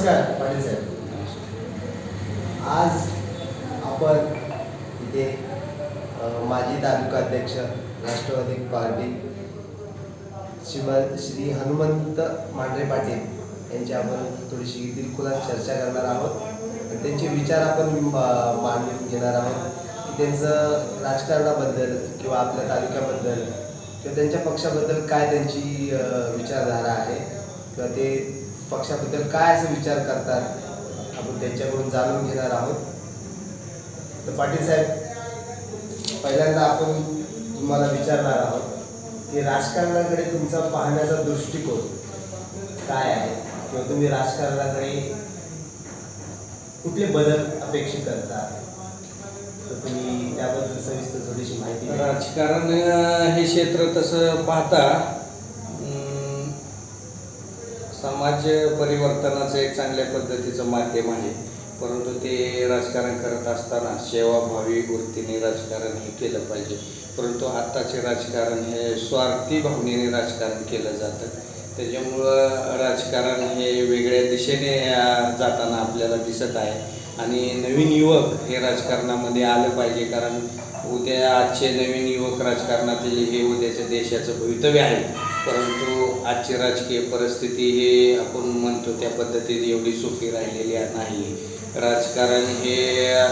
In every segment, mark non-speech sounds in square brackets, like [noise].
नमस्कार पाटील साहेब. आज आपण इथे माजी तालुका अध्यक्ष राष्ट्रवादी पार्टी श्रीमंत श्री हनुमंत मांढरे पाटील यांची आपण थोडीशी दिलखुलास चर्चा करणार आहोत. त्यांचे विचार आपण मांडून घेणार आहोत. की त्यांचं राजकारणाबद्दल किंवा आपल्या तालुक्याबद्दल किंवा त्यांच्या पक्षाबद्दल काय त्यांची विचारधारा आहे किंवा ते पक्षाबद्दल काय असं विचार करतात आपण त्यांच्याकडून जाणून घेणार आहोत. तर पाटील साहेब पहिल्यांदा आपण तुम्हाला विचारणार आहोत की राजकारणाकडे तुमचा पाहण्याचा दृष्टिकोन काय आहे? किंवा तुम्ही राजकारणाकडे कुठले बदल अपेक्षित करता? तर तुम्ही त्याबद्दल सविस्तर थोडीशी माहिती राजकारण हे क्षेत्र तसं पाहता समाज परिवर्तनाचं एक चांगल्या पद्धतीचं माध्यम आहे. परंतु ते राजकारण करत असताना सेवाभावी वृत्तीने राजकारण हे केलं पाहिजे. परंतु आत्ताचे राजकारण हे स्वार्थी भावनेने राजकारण केलं जातं. त्याच्यामुळं राजकारण हे वेगळ्या दिशेने जाताना आपल्याला दिसत आहे. आणि नवीन युवक हे राजकारणामध्ये आलं पाहिजे. कारण उद्या आजचे नवीन युवक राजकारणातील हे उद्याच्या देशाचं भवितव्य आहे. परंतु आजची राजकीय परिस्थिती हे आपण म्हणतो त्या पद्धतीने एवढी सोपी राहिलेली नाही. राजकारण हे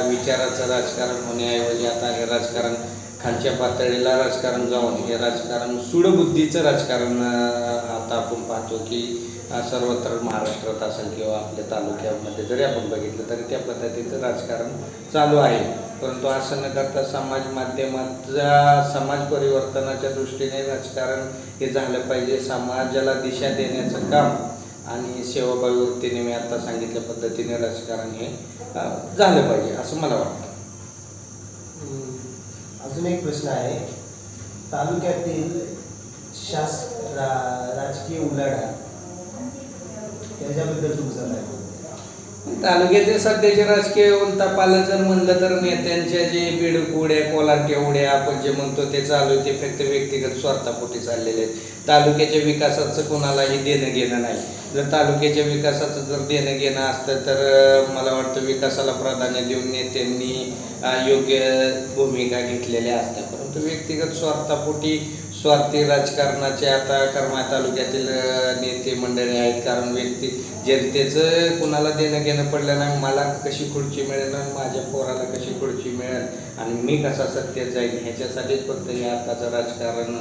विचाराचं राजकारण होण्याऐवजी आता हे राजकारण खालच्या पातळीला राजकारण जाऊन हे राजकारण सुडबुद्धीचं राजकारण आता आपण पाहतो की सर्वत्र महाराष्ट्रात असेल किंवा आपल्या तालुक्यामध्ये जरी आपण बघितलं तरी त्या पद्धतीचं राजकारण चालू आहे. परंतु असं न करता समाज माध्यमाचा समाज परिवर्तनाच्या दृष्टीने राजकारण हे झालं पाहिजे. समाजाला दिशा देण्याचं काम आणि सेवाभावी वृत्तीने मी आता सांगितल्या पद्धतीने राजकारण हे झालं पाहिजे असं मला वाटतं. अजून एक प्रश्न आहे. तालुक्यातील शास रा, राजकीय उलाढाल त्याच्याबद्दल तुमचं काय? तालुक्यातील सध्याचे राजकीय उलथापालं जर म्हणलं तर नेत्यांच्या जे बेडूक उड्या कोलांट्या उड्या आपण जे म्हणतो ते चालू ते फक्त व्यक्तिगत स्वार्थापोटी चाललेले आहेत. तालुक्याच्या विकासाचं कोणालाही देणं घेणं नाही. जर तालुक्याच्या विकासाचं जर देणं घेणं असतं तर मला वाटतं विकासाला प्राधान्य देऊन नेत्यांनी योग्य भूमिका घेतलेल्या असत्या परंतु व्यक्तिगत स्वार्थापोटी स्वार्थी राजकारणाचे आता करमाळ तालुक्यातील नेते मंडळी आहेत. कारण व्यक्ती जनतेचं कुणाला देणं घेणं पडलं नाही. मला कशी खुर्ची मिळेल आणि माझ्या पोराला कशी खुर्ची मिळेल आणि मी कसा सत्य जाईल ह्याच्यासाठीच फक्त हे आताचं राजकारण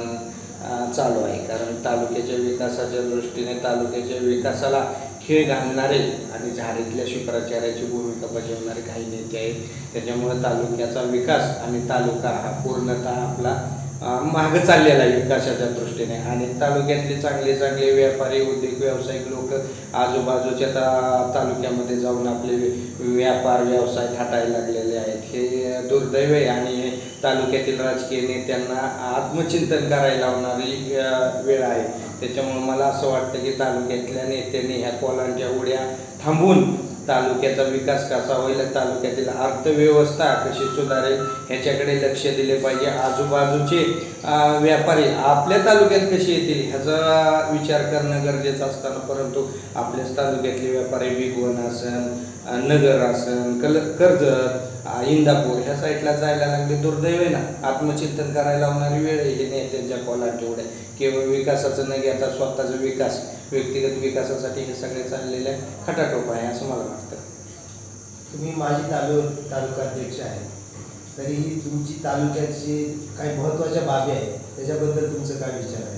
चालू आहे. कारण तालुक्याच्या विकासाच्या दृष्टीने तालुक्याच्या विकासाला खेळ घालणारे आणि झाडीतल्या शुक्राचार्याची भूमिका बजावणारे काही नेते आहेत. त्याच्यामुळे तालुक्याचा विकास आणि तालुका हा पूर्णतः आपला मागं चाललेला आहे विकासाच्या दृष्टीने. आणि तालुक्यातले चांगले चांगले व्यापारी उद्योग व्यावसायिक लोक आजूबाजूच्या ता तालुक्यामध्ये जाऊन आपले व्यापार व्यवसाय थाटायला लागलेले आहेत. हे दुर्दैव आहे आणि तालुक्यातील राजकीय नेत्यांना आत्मचिंतन करायला लावणारी वेळ आहे. त्याच्यामुळे मला असं वाटतं की तालुक्यातल्या नेत्यांनी ह्या कोलांच्या उड्या थांबवून तालुक्याचा विकास कसा होईल तालुक्यातील अर्थव्यवस्था कशी सुधारेल ह्याच्याकडे लक्ष दिले पाहिजे. आजूबाजूचे व्यापारी आपल्या तालुक्यात कसे येतील ह्याचा विचार करणं गरजेचं असताना परंतु आपल्याच तालुक्यातले व्यापारी बिगवन आसन नगर आसन कल कर्जत इंदापूर ह्या साईडला जायला लागले दुर्दैव आहे ना. आत्मचिंतन करायला लावणारी वेळ हे हे नेत्यांच्या कोला तेवढ्या केवळ विकासाचं न घेता स्वतःचा विकास. व्यक्तिगत विकासासाठी हे सगळे चाललेले खटाटोप आहे असं मला वाटतं. तुम्ही माझी तालु तालुका अध्यक्ष आहे. तरीही तुमची तालुक्याची काही महत्त्वाच्या बाबी आहेत त्याच्याबद्दल तुमचं काय विचार आहे?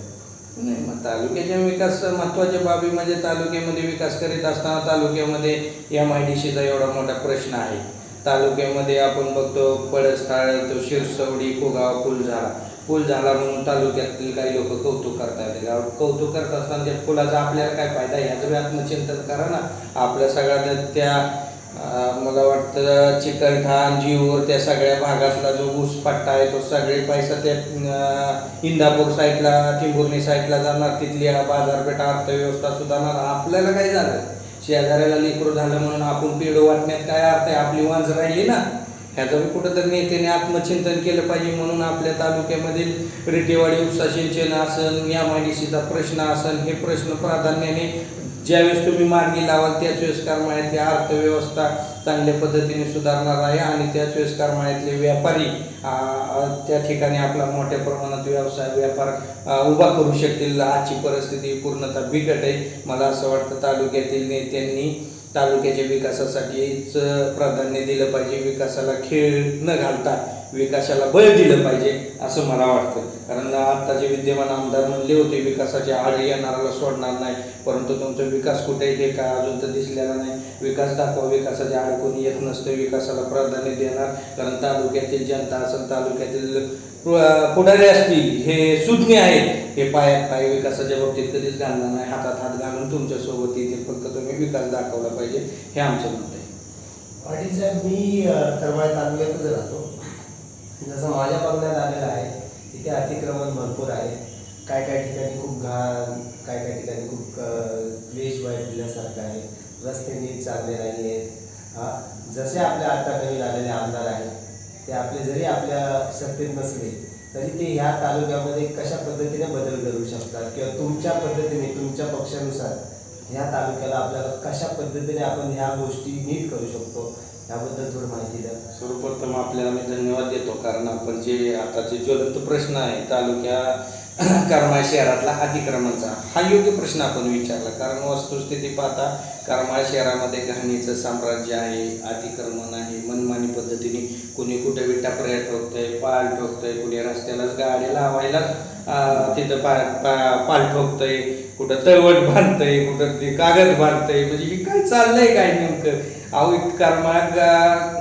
नाही मग तालुक्याच्या विकास महत्त्वाच्या बाबी म्हणजे तालुक्यामध्ये विकास करीत असताना तालुक्यामध्ये एम आय डी सीचा एवढा मोठा प्रश्न आहे. तालुक्यामध्ये आपण बघतो पळसथाळ तो शिरसवडी कोगाव पूल झाला झाला म्हणून तालुक्यातील काही लोक कौतुक करतात. म्हणजे कौतुक करत असताना त्या पुलाचा आपल्याला काय फायदा याचं बी आत्मचिंतन करा ना. आपल्या सगळ्या त्या मला वाटतं चिकलठाण जीवर त्या सगळ्या भागातला जो ऊस पट्टा आहे तो सगळे पैसा त्या इंदापूर साईडला टिंबुर्णी साईडला जाणार. तिथली बाजारपेठ अर्थव्यवस्था सुधारणार. आपल्याला काय झालं? शेजाऱ्याला लेकरू झालं म्हणून आपण पेड वाटण्यात काय अर्थ आहे? आपली वांज राहिली ना. ह्याचं कुठंतरी नेत्याने आत्मचिंतन केलं पाहिजे म्हणून आपल्या तालुक्यामधील रिटेवाडी उपसा सिंचन आसन या माहितीचा प्रश्न आसन हे प्रश्न प्राधान्याने ज्यावेळेस तुम्ही मार्गी लावाल त्याच वेळेस करमाळ्यातली अर्थव्यवस्था चांगल्या पद्धतीने सुधारणार आहे आणि त्याच वेळेस करमाळ्यातले व्यापारी त्या ठिकाणी आपला मोठ्या प्रमाणात व्यवसाय व्यापार उभा करू शकतील. आजची परिस्थिती पूर्णतः बिकट आहे. मला असं वाटतं तालुक्यातील नेत्यांनी तालुक्याच्या विकासासाठीच प्राधान्य दिलं पाहिजे. विकासाला खेळ न घालता विकासाला बळ दिलं पाहिजे असं मला वाटतं. कारण आता जे विद्यमान आमदार म्हणले होते विकासाच्या आड येणाराला सोडणार नाही. परंतु तुमचा विकास कुठे आहे हे काय अजून तर दिसलेला नाही. विकास दाखवा विकासाच्या आड कोणी येत नसतं विकासाला प्राधान्य देणार. कारण तालुक्यातील जनता असेल तालुक्यातील पुढारी असतील हे सुज्ञ आहेत. हे पायात पाय विकासाच्या बाबतीत कधीच घालणार नाही. हातात हात घालून तुमच्यासोबत येतील फक्त तुम्ही विकास दाखवला पाहिजे हे आमचं मत आहे. पाटील साहेब मी करमाळ तालुक्यातच राहतो. जसं माझ्या बघण्यात आलेलं आहे तिथे अतिक्रमण भरपूर आहे. काय काय ठिकाणी खूप घाण काय काय ठिकाणी खूप अं, वाईट दिल्यासारखं आहे. रस्ते नीट चालले नाही आहेत जसे आपले आता नवीन आलेले आमदार आहेत ते आपले जरी आपल्या सत्तेत नसले तरी ते ह्या तालुक्यामध्ये कशा पद्धतीने बदल करू शकतात? किंवा तुमच्या पद्धतीने तुमच्या पक्षानुसार ह्या तालुक्याला आपल्याला कशा पद्धतीने आपण ह्या गोष्टी नीट करू शकतो याबद्दल थोडी माहिती द्या. सर्वप्रथम आपल्याला मी धन्यवाद देतो कारण आपण जे आताचे ज्वलंत प्रश्न आहे तालुक्या [clears throat] करमाळ शहरातला अतिक्रमणचा हा योग्य प्रश्न आपण विचारला. कारण वस्तुस्थिती पाहता करमाळ शहरामध्ये घाणीचं साम्राज्य आहे अतिक्रमण आहे मनमानी पद्धतीने कुणी कुठे विटा पर्याय ठोकतंय पाल ठोकतंय कुणी रस्त्यालाच गाडी लावायला तिथं पा पा- पाल ठोकतंय कुठं तळवट बांधतंय कुठं ते कागद बांधतंय म्हणजे हे काय चाललंय काय नेमकं? अहो करमाळ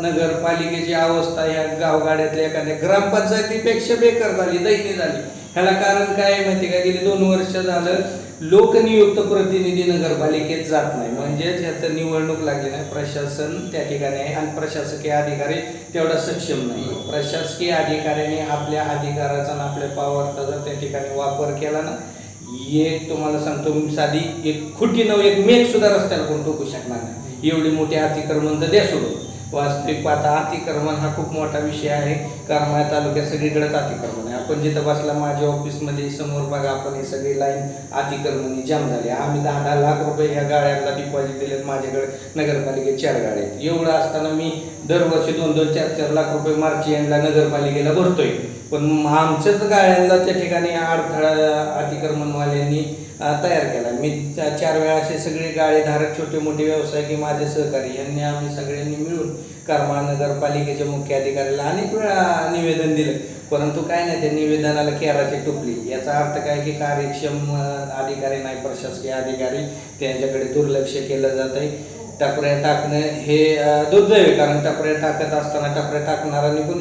नगरपालिकेची अवस्था या गावगाड्यातल्या एखाद्या ग्रामपंचायतीपेक्षा बेकार झाली दैनी झाली. ह्याला कारण काय माहिती का? गेली दोन वर्ष झालं लोकनियुक्त प्रतिनिधी नगरपालिकेत जात नाही. म्हणजेच ह्याचं निवडणूक लागली नाही. प्रशासन त्या ठिकाणी आहे आणि प्रशासकीय अधिकारी तेवढा सक्षम नाही. प्रशासकीय अधिकाऱ्याने आपल्या अधिकाराचा आणि आपल्या पावरचा जर त्या ठिकाणी वापर केला ना एक तुम्हाला सांगतो मी साधी एक खुटी नव एक मेघ सुद्धा रस्त्याला कोण टोकू शकणार नाही. एवढी मोठी अतिक्रमण तर द्या सोडून. वास्तविक पाहता अतिक्रमण हा खूप मोठा विषय आहे. करमाळा तालुक्यात सगळीकडेच अतिक्रमण आहे. आपण जिथं बसला माझ्या ऑफिसमध्ये समोर बघा आपण ही सगळी लाईन अतिक्रमणी जाम झाली. आम्ही दहा दहा लाख रुपये ह्या गाड्यांना डिपॉझिट दिलेत. माझ्याकडे नगरपालिकेत चार गाड्या आहेत. एवढं असताना मी दरवर्षी दोन दोन चार चार लाख रुपये मार्च एंडला नगरपालिकेला भरतोय. पण आमच्याच गाड्यांना त्या ठिकाणी अडथळा अतिक्रमणवाल्यांनी तयार केला. मी चार वेळा असे सगळे गाळेधारक छोटे मोठे व्यवसाय की माझे सहकारी यांनी आम्ही सगळ्यांनी मिळून करमाळ नगरपालिकेच्या मुख्य अधिकाऱ्याला अनेक वेळा निवेदन दिलं. परंतु काय नाही त्या निवेदनाला केराची टुकली याचा अर्थ काय की कार्यक्षम अधिकारी नाही प्रशासकीय अधिकारी त्यांच्याकडे दुर्लक्ष केलं जात आहे टपऱ्या टाकणं हे दुर्दैव कारण टपऱ्या टाकत असताना टपऱ्या टाकणाऱ्यांनी पण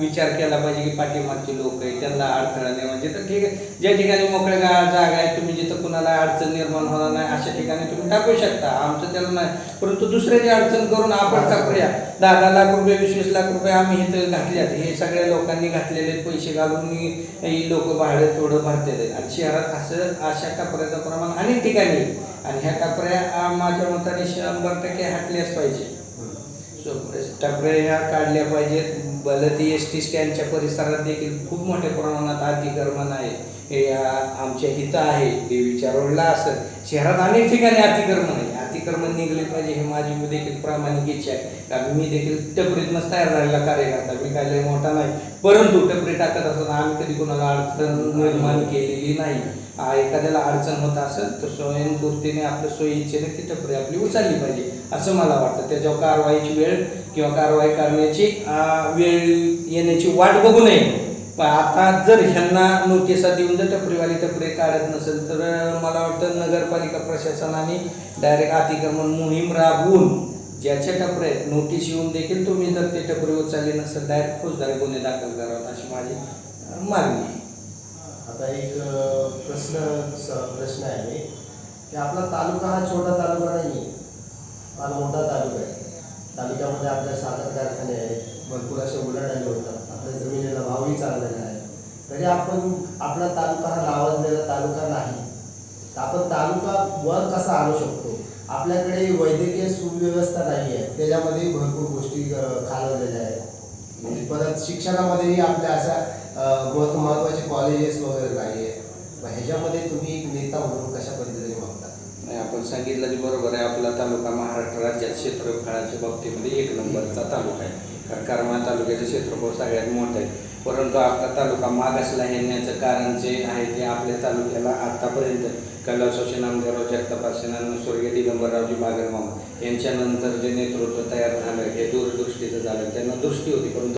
विचार केला पाहिजे की पाठीमागचे लोक आहे त्यांना अडथळा नाही. म्हणजे तर ठीक आहे. ज्या ठिकाणी मोकळ्या जागा आहे तुम्ही जिथं कुणाला अडचण निर्माण होणार नाही अशा ठिकाणी तुम्ही टाकू शकता. आमचं त्याला नाही. परंतु दुसऱ्याची अडचण करून आपण टाकूया. दहा दहा लाख रुपये वीस वीस लाख रुपये आम्ही इथं घातल्यात. हे सगळ्या लोकांनी घातलेले पैसे घालून मी- ही लोक भाडं थोडं भरलेले आणि शहरात असं अशा टपऱ्याचं प्रमाण अनेक ठिकाणी आहे. आणि ह्या टपऱ्या माझ्या मताने शंभर टक्के हटल्याच पाहिजे. सो टपऱ्या ह्या काढल्या पाहिजेत. बलती एस टी स्टँडच्या परिसरात देखील खूप मोठ्या प्रमाणात अतिक्रमण आहे. हे आमच्या हितं आहे. देवीच्या रोडला असं शहरात अनेक ठिकाणी अतिक्रमण आहे. अतिक्रमण निघले पाहिजे हे माझी देखील प्रामाणिक इच्छा आहे. कारण मी देखील टपरीतनंच तयार झालेला कार्यकर्ता मी काय लय मोठा नाही. परंतु टपरी टाकत असताना आम्ही कधी कोणाला अडचण निर्माण केलेली नाही. एखाद्याला अडचण होत असेल तर स्वयंपूर्तीने आपल्या सोयीच्छेने ती टपरी आपली उचलली पाहिजे असं मला वाटतं. त्याच्यावर कारवाईची वेळ किंवा कारवाई करण्याची वेळ येण्याची वाट बघू नये. पण आता जर ह्यांना नोटिसा देऊन जर टपरीवाली टपरी काढत नसेल तर मला वाटतं नगरपालिका प्रशासनाने डायरेक्ट अतिक्रमण मोहीम राबवून ज्याच्या टपऱ्या आहेत नोटीस येऊन देखील तुम्ही जर ते टपरी उचलले नसेल डायरेक्ट फौजदारी गुन्हे दाखल करावेत अशी माझी मागणी आहे. आता एक प्रश्न स- प्रश्न आहे की आपला तालुका हा छोटा तालुका नाही आहे फार मोठा तालुका आहे. तालुक्यामध्ये आपल्या साखर कारखाने आहेत भरपूर अशा उलाढाली होतात कमी चाललेला आहे. तरी आपण आपला तालुका हा नावाजलेला तालुका नाही. तर आपण तालुका वर कसा आणू शकतो? आपल्याकडे वैद्यकीय सुव्यवस्था नाही आहे. त्याच्यामध्ये भरपूर गोष्टी खालवलेल्या आहेत. म्हणजे परत शिक्षणामध्येही आपल्या अशा अ, महत्त्वाचे कॉलेजेस वगैरे नाही आहे मग ह्याच्यामध्ये तुम्ही एक नेता म्हणून कशा पद्धतीने बघता? नाही, आपण सांगितलं बरोबर आहे. आपला तालुका महाराष्ट्र राज्यात क्षेत्रफळाच्या बाबतीमध्ये एक नंबरचा तालुका आहे. कारण करमाळा तालुक्याचं क्षेत्रफळ सगळ्यात मोठं आहे. परंतु आपला तालुका मागासला येण्याचं कारण जे आहे ते आपल्या तालुक्याला आतापर्यंत कैलासोशी नामदेवराव जगतापासेना स्वर्गीय दिगंबररावजी बागलमामा यांच्यानंतर जे नेतृत्व तयार झालं हे दूरदृष्टीचं झालं त्यांना दृष्टी होती परंतु